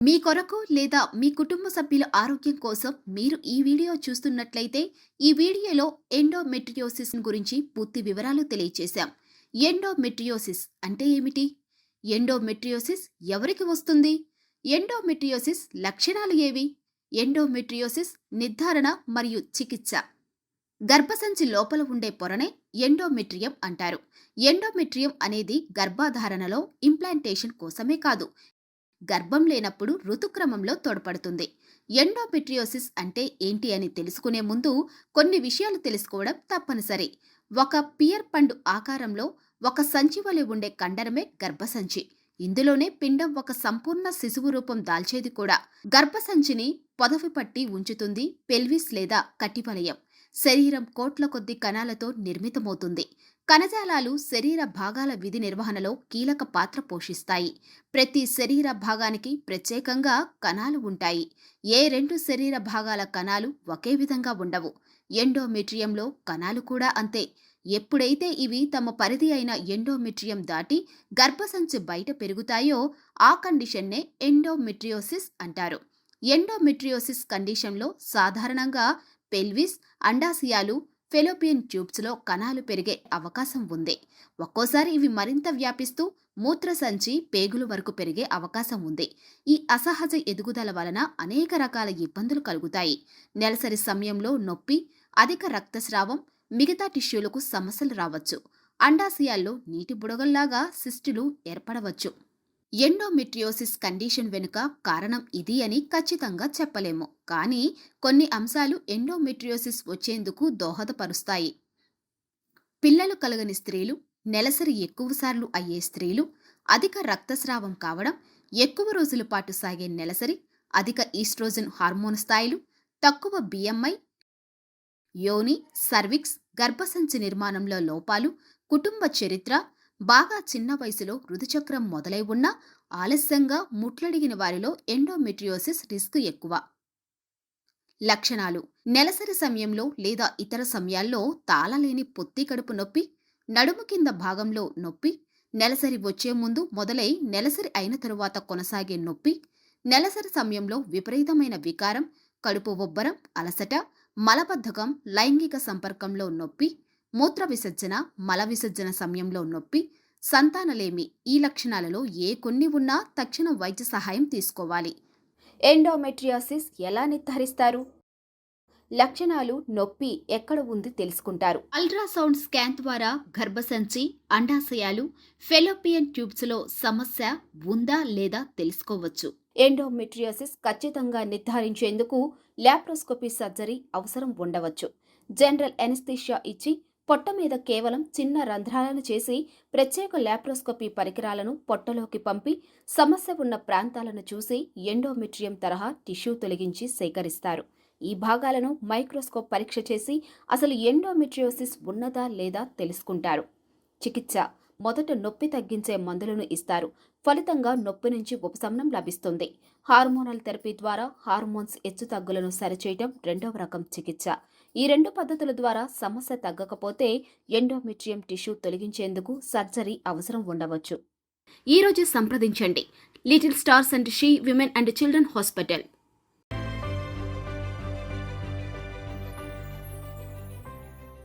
మీ కొరకు లేదా మీ కుటుంబ సభ్యుల ఆరోగ్యం కోసం మీరు ఈ వీడియో చూస్తున్నట్లయితే ఈ వీడియోలో ఎండోమెట్రియోసిస్ గురించి పూర్తి వివరాలు తెలియచేశాం. ఎండోమెట్రియోసిస్ అంటే ఏమిటి? ఎండోమెట్రియోసిస్ ఎవరికి వస్తుంది? ఎండోమెట్రియోసిస్ లక్షణాలు ఏవి? ఎండోమెట్రియోసిస్ నిర్ధారణ మరియు చికిత్స. గర్భసంచి లోపల ఉండే పొరనే ఎండోమెట్రియం అంటారు. ఎండోమెట్రియం అనేది గర్భధారణలో ఇంప్లాంటేషన్ కోసమే కాదు. గర్భం లేనప్పుడు ఋతుక్రమంలో తోడ్పడుతుంది. ఎండోమెట్రియోసిస్ అంటే ఏంటి అని తెలుసుకునే ముందు కొన్ని విషయాలు తెలుసుకోవడం తప్పనిసరి. ఒక పియర్ పండు ఆకారంలో ఒక సంచి వలె ఉండే కండరమే గర్భసంచి. ఇందులోనే పిండం ఒక సంపూర్ణ శిశువు రూపం దాల్చేది కూడా. గర్భసంచిని పొదవి పట్టి ఉంచుతుంది పెల్విస్ లేదా కటివలయం. శరీరం కోట్ల కొద్ది కణాలతో నిర్మితమవుతుంది. కణజాలాలు శరీర భాగాల విధి నిర్వహణలో కీలక పాత్ర పోషిస్తాయి. ప్రతి శరీర భాగానికి ప్రత్యేకంగా కణాలు ఉంటాయి. ఏ రెండు శరీర భాగాల కణాలు ఒకే విధంగా ఉండవు. ఎండోమెట్రియంలో కణాలు కూడా అంతే. ఎప్పుడైతే ఇవి తమ పరిధి అయిన ఎండోమెట్రియం దాటి గర్భసంచి బయట పెరుగుతాయో ఆ కండిషన్నే ఎండోమెట్రియోసిస్ అంటారు. ఎండోమెట్రియోసిస్ కండిషన్లో సాధారణంగా పెల్విస్ అండాశయాలు ఫెలోపియన్ ట్యూబ్స్లో కణాలు పెరిగే అవకాశం ఉంది. ఒక్కోసారి ఇవి మరింత వ్యాపిస్తూ మూత్రసంచి పేగులు వరకు పెరిగే అవకాశం ఉంది. ఈ అసహజ ఎదుగుదల వలన అనేక రకాల ఇబ్బందులు కలుగుతాయి. నెలసరి సమయంలో నొప్పి అధిక రక్తస్రావం మిగతా టిష్యూలకు సమస్యలు రావచ్చు. అండాశయాల్లో నీటి బుడగల్లాగా సిస్టులు ఏర్పడవచ్చు. ఎండోమెట్రియోసిస్ కండిషన్ వెనుక కారణం ఇది అని ఖచ్చితంగా చెప్పలేము. కానీ కొన్ని అంశాలు ఎండోమెట్రియోసిస్ వచ్చేందుకు దోహదపరుస్తాయి. పిల్లలు కలగని స్త్రీలు నెలసరి ఎక్కువసార్లు అయ్యే స్త్రీలు అధిక రక్తస్రావం కావడం ఎక్కువ రోజుల పాటు సాగే నెలసరి అధిక ఈస్ట్రోజన్ హార్మోన్ స్థాయిలు తక్కువ బిఎంఐ యోని సర్విక్స్ గర్భసంచి నిర్మాణంలో లోపాలు కుటుంబ చరిత్ర బాగా చిన్న వయసులో రుతుచక్రం మొదలై ఉన్న ఆలస్యంగా ముట్లడిగిన వారిలో ఎండోమెట్రియోసిస్ రిస్క్ ఎక్కువ. లక్షణాలు. నెలసరి సమయంలో లేదా ఇతర సమయాల్లో తాళలేని పొత్తి కడుపు నొప్పి నడుము కింద భాగంలో నొప్పి నెలసరి వచ్చే ముందు మొదలై నెలసరి అయిన తరువాత కొనసాగే నొప్పి నెలసరి సమయంలో విపరీతమైన వికారం కడుపు ఉబ్బరం అలసట మలబద్ధకం లైంగిక సంపర్కంలో నొప్పి మూత్ర విసర్జన మల విసర్జన సమయంలో నొప్పి సంతానలేమి ఈ లక్షణాలలో ఏ కొన్ని ఉన్నా తక్షణ వైద్య సహాయం తీసుకోవాలి. ఎండోమెట్రియాసిస్ ఎలా నిర్ధారిస్తారు? లక్షణాలు నొప్పి ఎక్కడ ఉంది తెలుసుకుంటారు. అల్ట్రాసౌండ్ స్కాన్ ద్వారా గర్భసంచి అండాశయాలు ఫెలోపియన్ ట్యూబ్స్లో సమస్య ఉందా లేదా తెలుసుకోవచ్చు. ఎండోమెట్రియోసిస్ ఖచ్చితంగా నిర్ధారించేందుకు ల్యాప్రోస్కోపీ సర్జరీ అవసరం ఉండవచ్చు. జనరల్ ఎనస్థీషియా ఇచ్చి పొట్ట మీద కేవలం చిన్న రంధ్రాలను చేసి ప్రత్యేక ల్యాప్రోస్కోపీ పరికరాలను పొట్టలోకి పంపి సమస్య ఉన్న ప్రాంతాలను చూసి ఎండోమెట్రియం తరహా టిష్యూ తొలగించి సేకరిస్తారు. ఈ భాగాలను మైక్రోస్కోప్ పరీక్ష చేసి అసలు ఎండోమెట్రియోసిస్ ఉన్నదా లేదా తెలుసుకుంటారు. చికిత్స. మొదట నొప్పి తగ్గించే మందులను ఇస్తారు. ఫలితంగా నొప్పి నుంచి ఉపశమనం లభిస్తుంది. హార్మోనల్ థెరపీ ద్వారా హార్మోన్స్ హెచ్చుతగ్గులను సరిచేయటం రెండవ రకం చికిత్స. ఈ రెండు పద్ధతుల ద్వారా సమస్య తగ్గకపోతే ఎండోమెట్రియం టిష్యూ తొలగించేందుకు సర్జరీ అవసరం ఉండవచ్చు. ఈరోజు సంప్రదించండి. Little stars and she women and children hospital.